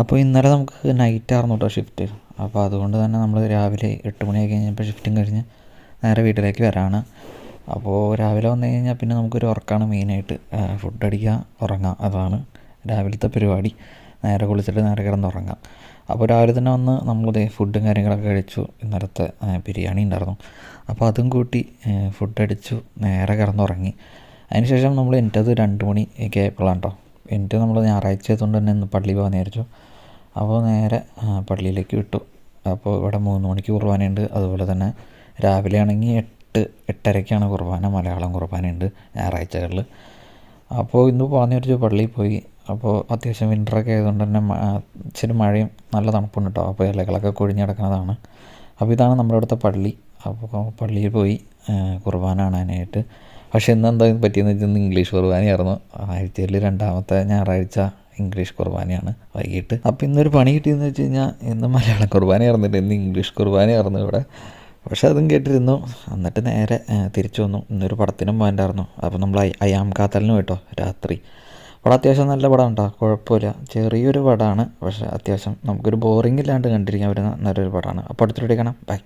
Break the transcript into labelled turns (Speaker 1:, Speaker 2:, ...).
Speaker 1: അപ്പോൾ ഇന്നലെ നമുക്ക് നൈറ്റ് ആയിരുന്നു കേട്ടോ ഷിഫ്റ്റ് അപ്പോൾ അതുകൊണ്ട് തന്നെ നമ്മൾ രാവിലെ എട്ട് മണിയായി കഴിഞ്ഞപ്പോൾ ഷിഫ്റ്റും കഴിഞ്ഞ് നേരെ വീട്ടിലേക്ക് വരാണ്. അപ്പോൾ രാവിലെ വന്നു കഴിഞ്ഞാൽ പിന്നെ നമുക്കൊരു ഉറക്കമാണ് മെയിനായിട്ട് ഫുഡ് അടിക്കുക ഉറങ്ങാം അതാണ് രാവിലത്തെ പരിപാടി. നേരെ കുളിച്ചിട്ട് നേരെ കിടന്ന് ഉറങ്ങാം. അപ്പോൾ രാവിലെ തന്നെ വന്ന് നമ്മളിത് ഫുഡും കാര്യങ്ങളൊക്കെ കഴിച്ചു. ഇന്നലത്തെ ബിരിയാണി ഉണ്ടായിരുന്നു. അപ്പോൾ അതും കൂട്ടി ഫുഡ് അടിച്ചു നേരെ കിടന്നുറങ്ങി അതിനുശേഷം നമ്മൾ എന്റെത് രണ്ട് മണി ഒക്കെ ആയപ്പോഴാണ് കേട്ടോ എന്റെ നമ്മൾ ഞായറാഴ്ച ആയതുകൊണ്ട് തന്നെ ഇന്ന് പള്ളി വിചാരിച്ചു. അപ്പോൾ നേരെ പള്ളിയിലേക്ക് വിട്ടു. അപ്പോൾ ഇവിടെ മൂന്ന് മണിക്ക് കുർബാനയുണ്ട്. അതുപോലെ തന്നെ രാവിലെ ആണെങ്കിൽ എട്ട് എട്ടരയ്ക്കാണ് കുർബാന. മലയാളം കുർബാനയുണ്ട് ഞായറാഴ്ചകളിൽ. അപ്പോൾ ഇന്ന് വിചാരിച്ചു പള്ളിയിൽ പോയി. അപ്പോൾ അത്യാവശ്യം വിന്ററൊക്കെ ആയതുകൊണ്ട് തന്നെ ഇച്ചിരി മഴയും നല്ല തണുപ്പുണ്ട് കേട്ടോ അപ്പോൾ ഇലകളൊക്കെ കൊഴിഞ്ഞ് കിടക്കുന്നതാണ്. അപ്പോൾ ഇതാണ് നമ്മുടെ അടുത്ത പള്ളി. അപ്പോൾ പള്ളിയിൽ പോയി കുർബാന കാണാനായിട്ട്. പക്ഷെ ഇന്ന് എന്താ പറ്റിയെന്ന് വെച്ചാൽ ഇന്ന് ഇംഗ്ലീഷ് കുർബാനയായിരുന്നു. ആഴ്ചയിൽ രണ്ടാമത്തെ ഞായറാഴ്ച ഇംഗ്ലീഷ് കുർബാനയാണ് വൈകിട്ട്. അപ്പോൾ ഇന്നൊരു പണി കിട്ടിയെന്ന് വെച്ച് കഴിഞ്ഞാൽ ഇന്ന് മലയാളം കുർബാനയായിരുന്നില്ല. ഇന്ന് ഇംഗ്ലീഷ് കുർബാന ഇറന്നു ഇവിടെ. പക്ഷെ അതും കേട്ടിരുന്നു. എന്നിട്ട് നേരെ തിരിച്ചു വന്നു. ഇന്നൊരു പടത്തിനും പോകാണ്ടായിരുന്നു അപ്പോൾ നമ്മൾ അയാം കാത്തലിന് പോയിട്ടോ? രാത്രി. പടം അത്യാവശ്യം നല്ല പടം ഉണ്ടോ കുഴപ്പമില്ല. ചെറിയൊരു പടമാണ്. പക്ഷേ അത്യാവശ്യം നമുക്കൊരു ബോറിംഗ് ഇല്ലാണ്ട് കണ്ടിരിക്കാൻ പറ്റുന്ന നല്ലൊരു പടമാണ്. അപ്പോൾ അടുത്തൊരു കാണാം ബൈ.